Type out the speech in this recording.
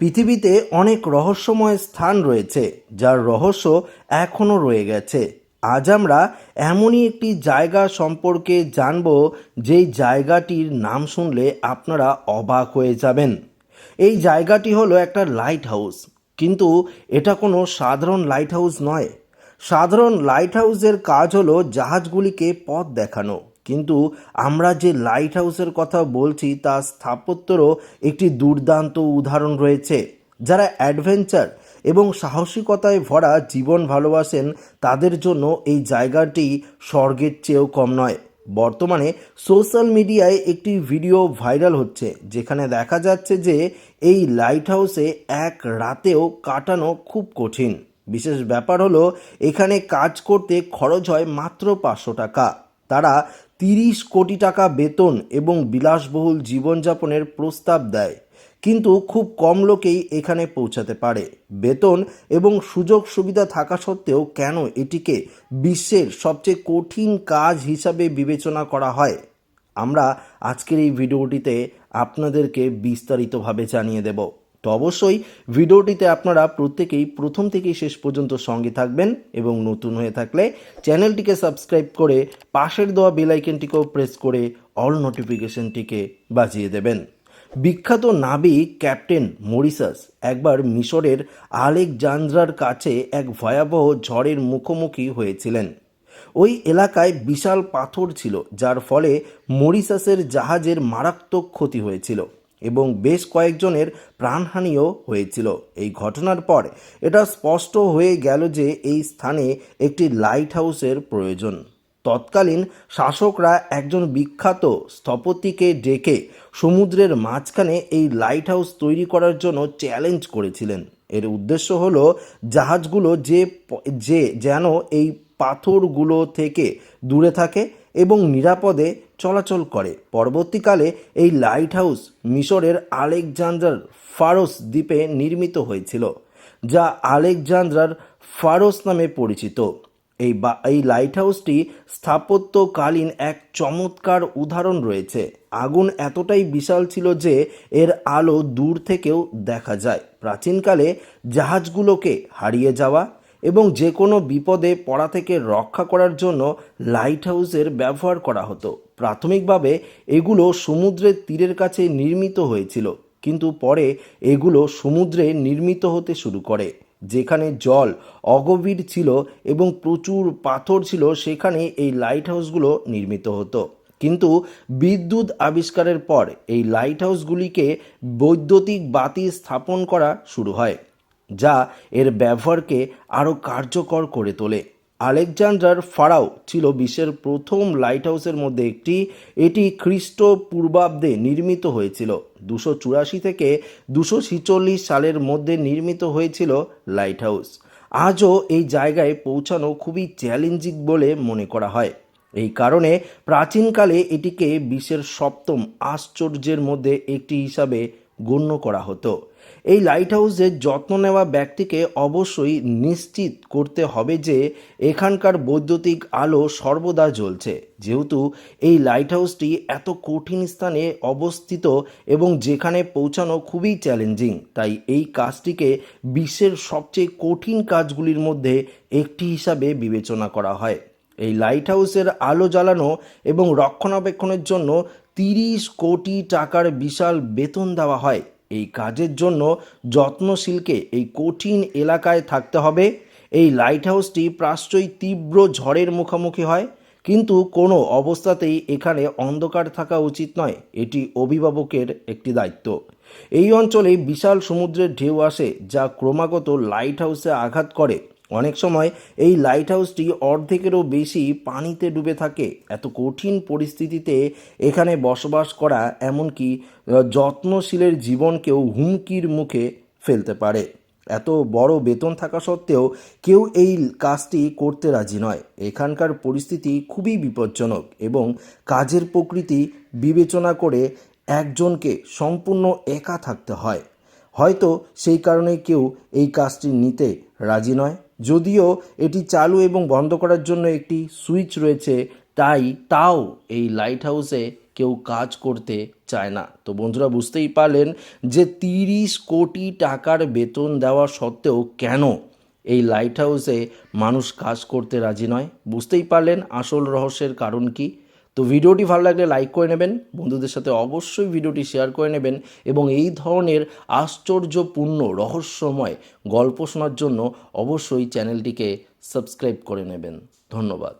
পৃথিবীতে অনেক রহস্যময় স্থান রয়েছে, যার রহস্য এখনও রয়ে গেছে। আজ আমরা এমনই একটি জায়গা সম্পর্কে জানব, যেই জায়গাটির নাম শুনলে আপনারা অবাক হয়ে যাবেন। এই জায়গাটি হলো একটা লাইট হাউস কিন্তু এটা কোনো সাধারণ লাইট হাউস নয়। সাধারণ লাইট হাউসের কাজ হলো জাহাজগুলিকে পথ দেখানো। কিন্তু আমরা যে লাইট হাউসের কথা বলছি, তা স্থাপত্যরও একটি দুর্দান্ত উদাহরণ রয়েছে। যারা অ্যাডভেঞ্চার এবং সাহসিকতায় ভরা জীবন ভালোবাসেন, তাদের জন্য এই জায়গাটি স্বর্গের চেয়েও কম নয়। বর্তমানে সোশ্যাল মিডিয়ায় একটি ভিডিও ভাইরাল হচ্ছে, যেখানে দেখা যাচ্ছে যে এই লাইট হাউসে এক রাতেও কাটানো খুব কঠিন। বিশেষ ব্যাপার হলো, এখানে কাজ করতে খরচ হয় মাত্র পাঁচশো টাকা। তারা তিরিশ কোটি টাকা বেতন এবং বিলাসবহুল জীবনযাপনের প্রস্তাব দেয়। কিন্তু খুব কম লোকেই এখানে পৌঁছাতে পারে। বেতন এবং সুযোগ সুবিধা থাকা সত্ত্বেও কেন এটিকে বিশ্বের সবচেয়ে কঠিন কাজ হিসাবে বিবেচনা করা হয়? আমরা আজকের এই ভিডিওটিতে আপনাদেরকে বিস্তারিতভাবে জানিয়ে দেব। তো অবশ্যই ভিডিওটিতে আপনারা প্রত্যেকেই প্রথম থেকেই শেষ পর্যন্ত সঙ্গে থাকবেন এবং নতুন হয়ে থাকলে চ্যানেলটিকে সাবস্ক্রাইব করে পাশের দেওয়া বেলাইকনটিকেও প্রেস করে অল নোটিফিকেশনটিকে বাজিয়ে দেবেন। বিখ্যাত নাবিক ক্যাপ্টেন মরিসাস একবার মিশরের আলেকজান্দ্রার কাছে এক ভয়াবহ ঝড়ের মুখোমুখি হয়েছিলেন। ওই এলাকায় বিশাল পাথর ছিল, যার ফলে মরিসাসের জাহাজের মারাত্মক ক্ষতি হয়েছিল। এবং বেশ কয়েকজনের প্রাণহানিও হয়েছিল। এই ঘটনার পর এটা স্পষ্ট হয়ে গেল যে এই স্থানে একটি লাইট হাউসের প্রয়োজন। তৎকালীন শাসকরা একজন বিখ্যাত স্থপতিকে ডেকে সমুদ্রের মাঝখানে এই লাইট হাউস তৈরি করার জন্য চ্যালেঞ্জ করেছিলেন। এর উদ্দেশ্য হল জাহাজগুলো যে যে যেন এই পাথরগুলো থেকে দূরে থাকে এবং নিরাপদে চলাচল করে। পরবর্তীকালে এই লাইট হাউস মিশরের আলেকজান্ডার ফারোস দ্বীপে নির্মিত হয়েছিল, যা আলেকজান্দ্রার ফারোস নামে পরিচিত। এই বা, এই লাইট হাউসটি স্থাপত্যকালীন এক চমৎকার উদাহরণ রয়েছে। আগুন এতটাই বিশাল ছিল যে এর আলো দূর থেকেও দেখা যায়। প্রাচীনকালে জাহাজগুলোকে হারিয়ে যাওয়া এবং যে কোনো বিপদে পড়া থেকে রক্ষা করার জন্য লাইট হাউসের ব্যবহার করা হতো। প্রাথমিকভাবে এগুলো সমুদ্রের তীরের কাছে নির্মিত হয়েছিল, কিন্তু পরে এগুলো সমুদ্রে নির্মিত হতে শুরু করে, যেখানে জল অগভীর ছিল এবং প্রচুর পাথর ছিল, সেখানে এই লাইট হাউসগুলো নির্মিত হতো। কিন্তু বিদ্যুৎ আবিষ্কারের পর এই লাইট হাউসগুলিকে বৈদ্যুতিক বাতি স্থাপন করা শুরু হয়, যা এর ব্যবহারকে আরও কার্যকর করে তোলে। আলেকজান্ডার ফারাও ছিল বিশ্বের প্রথম লাইট হাউসের মধ্যে একটি। এটি খ্রিস্ট পূর্বাব্দে নির্মিত হয়েছিল। দুশো চুরাশি থেকে দুশো ছিচল্লিশ সালের মধ্যে নির্মিত হয়েছিল লাইট হাউস আজও এই জায়গায় পৌঁছানো খুবই চ্যালেঞ্জিং বলে মনে করা হয়। এই কারণে প্রাচীনকালে এটিকে বিশ্বের সপ্তম আশ্চর্যের মধ্যে একটি হিসাবে গণ্য করা হতো। এই লাইট হাউসের যত্ন নেওয়া ব্যক্তিকে অবশ্যই নিশ্চিত করতে হবে যে এখানকার বৈদ্যুতিক আলো সর্বদা জ্বলছে। যেহেতু এই লাইট হাউসটি এত কঠিন স্থানে অবস্থিত এবং যেখানে পৌঁছানো খুবই চ্যালেঞ্জিং তাই এই কাজটিকে বিশ্বের সবচেয়ে কঠিন কাজগুলির মধ্যে একটি হিসাবে বিবেচনা করা হয়। এই লাইট হাউসের আলো জ্বালানো এবং রক্ষণাবেক্ষণের জন্য তিরিশ কোটি টাকার বিশাল বেতন দেওয়া হয়। এই কাজের জন্য যত্নশীলকে এই কঠিন এলাকায় থাকতে হবে। এই লাইট হাউসটি প্রাশ্চই তীব্র ঝড়ের মুখোমুখি হয়, কিন্তু কোনো অবস্থাতেই এখানে অন্ধকার থাকা উচিত নয়। এটি অভিভাবকের একটি দায়িত্ব। এই অঞ্চলে বিশাল সমুদ্রের ঢেউ আসে, যা ক্রমাগত লাইট হাউসে আঘাত করে। অনেক সময় এই লাইট হাউসটি অর্ধেকেরও বেশি পানিতে ডুবে থাকে। এত কঠিন পরিস্থিতিতে এখানে বসবাস করা এমনকি যত্নশীলের জীবনকেও হুমকির মুখে ফেলতে পারে। এত বড় বেতন থাকা সত্ত্বেও কেউ এই কাজটি করতে রাজি নয়। এখানকার পরিস্থিতি খুবই বিপজ্জনক এবং কাজের প্রকৃতি বিবেচনা করে একজনকে সম্পূর্ণ একা থাকতে হয়। হয়তো সেই কারণে কেউ এই কাজটি নিতে রাজি নয়। যদিও এটি চালু এবং বন্ধ করার জন্য একটি সুইচ রয়েছে, তাই তাও এই লাইট হাউসে কেউ কাজ করতে চায় না। তো বন্ধুরা, বুঝতেই পারলেন যে তিরিশ কোটি টাকার বেতন দেওয়া সত্ত্বেও কেন এই লাইট হাউসে মানুষ কাজ করতে রাজি নয়? বুঝতেই পারলেন আসল রহস্যের কারণ কি? তো ভিডিওটি ভালো লাগলে লাইক করে নেবেন, বন্ধুদের সাথে অবশ্যই ভিডিওটি শেয়ার করে নেবেন এবং এই ধরনের আশ্চর্যপূর্ণ, রহস্যময় গল্প শোনার জন্য অবশ্যই চ্যানেলটিকে সাবস্ক্রাইব করে নেবেন। ধন্যবাদ।